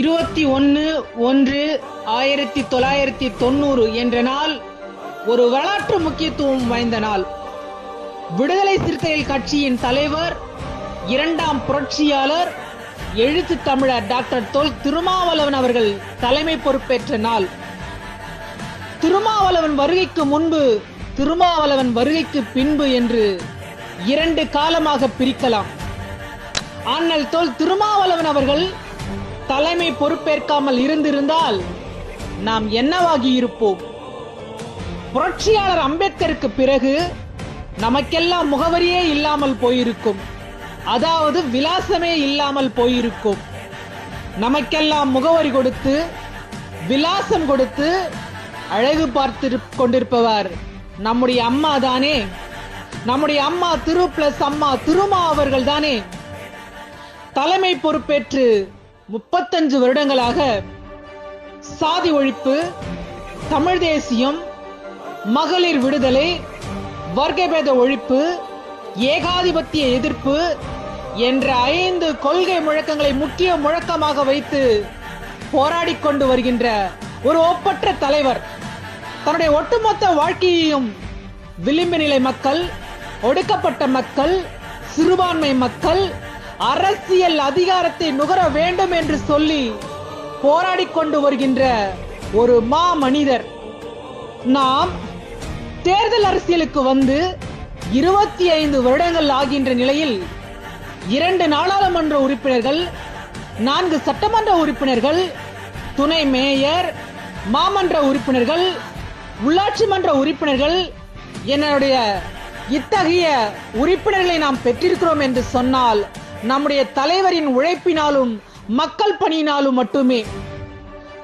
இருபத்தி ஒன்று ஒன்று ஆயிரத்தி தொள்ளாயிரத்தி தொண்ணூறு என்ற நாள் ஒரு வரலாற்று முக்கியத்துவம் வாய்ந்த நாள். விடுதலை சிறுத்தைகள் கட்சியின் தலைவர் இரண்டாம் புரட்சியாளர் எழுத்து தமிழர் டாக்டர் தொல் திருமாவளவன் அவர்கள் தலைமை பொறுப்பேற்ற நாள். திருமாவளவன் வருகைக்கு முன்பு திருமாவளவன் வருகைக்கு பின்பு என்று இரண்டு காலமாக பிரிக்கலாம். ஆனால் தோல் திருமாவளவன் அவர்கள் தலைமை பொறுப்பேற்காமல் இருந்திருந்தால் நாம் என்னவாகி இருப்போம்? புரட்சியாளர் அம்பேத்கருக்கு பிறகு நமக்கெல்லாம் முகவரியே இல்லாமல் போயிருக்கும். அதாவது விலாசமே இல்லாமல் போயிருக்கும். நமக்கெல்லாம் முகவரி கொடுத்து விலாசம் கொடுத்து அழகு பார்த்து கொண்டிருப்பவர் நம்முடைய அம்மா தானே. நம்முடைய அம்மா திரு பிளஸ் அம்மா திருமா அவர்கள் தானே. தலைமை பொறுப்பேற்று முப்பத்தஞ்சு வருடங்களாக சாதி ஒழிப்பு தமிழ் தேசியம் மகளிர் விடுதலை வர்க்கபேத ஒழிப்பு ஏகாதிபத்திய எதிர்ப்பு என்ற ஐந்து கொள்கை முழக்கங்களை முக்கிய முழக்கமாக வைத்து போராடி கொண்டு வருகின்ற ஒரு ஒப்பற்ற தலைவர். தன்னுடைய ஒட்டுமொத்த வாழ்க்கையையும் விளிம்பு நிலை மக்கள் ஒடுக்கப்பட்ட மக்கள் சிறுபான்மை மக்கள் அரசியல் அதிகாரத்தை நுகர வேண்டும் என்று சொல்லி போராடி கொண்டு வருகின்ற ஒரு மா மனிதர் நாம் தேர்தல் அரசியலுக்கு வந்து இருபத்தி ஐந்து வருடங்கள் ஆகின்ற நிலையில் இரண்டு நாடாளுமன்ற உறுப்பினர்கள் நான்கு சட்டமன்ற உறுப்பினர்கள் துணை மேயர் மாமன்ற உறுப்பினர்கள் உள்ளாட்சி மன்ற உறுப்பினர்கள் என்னுடைய இத்தகைய உறுப்பினர்களை நாம் பெற்றிருக்கிறோம் என்று சொன்னால் நம்முடைய தலைவரின் உழைப்பினாலும் மக்கள் பணியினாலும் மட்டுமே.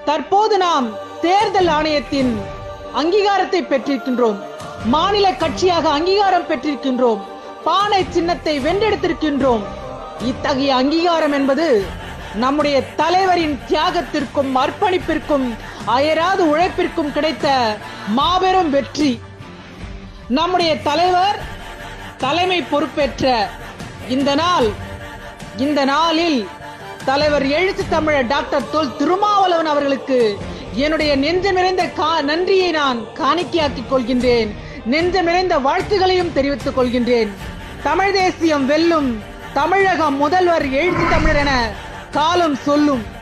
தற்போது நாம் தேர்தல் ஆணையத்தின் அங்கீகாரத்தை பெற்றிருக்கின்றோம். மாநில கட்சியாக அங்கீகாரம் பெற்றிருக்கின்றோம். பானை சின்னத்தை வென்றெடுத்திருக்கின்றோம். இத்தகைய அங்கீகாரம் என்பது நம்முடைய தலைவரின் தியாகத்திற்கும் அர்ப்பணிப்பிற்கும் அயராது உழைப்பிற்கும் கிடைத்த மாபெரும் வெற்றி. நம்முடைய தலைவர் தலைமை பொறுப்பேற்ற இந்த நாள் இந்த நாளில் தலைவர் எழுத்து தமிழர் டாக்டர் தொல் திருமாவளவன் அவர்களுக்கு என்னுடைய நெஞ்சம் நிறைந்த கா- நன்றியை நான் காணிக்கையாக்கிக் கொள்கின்றேன். நெஞ்சம் நிறைந்த வாழ்த்துகளையும் தெரிவித்துக் கொள்கின்றேன். தமிழ் தேசியம் வெல்லும் தமிழகம் முதல்வர் எழுத்து தமிழர் என காலம் சொல்லும்.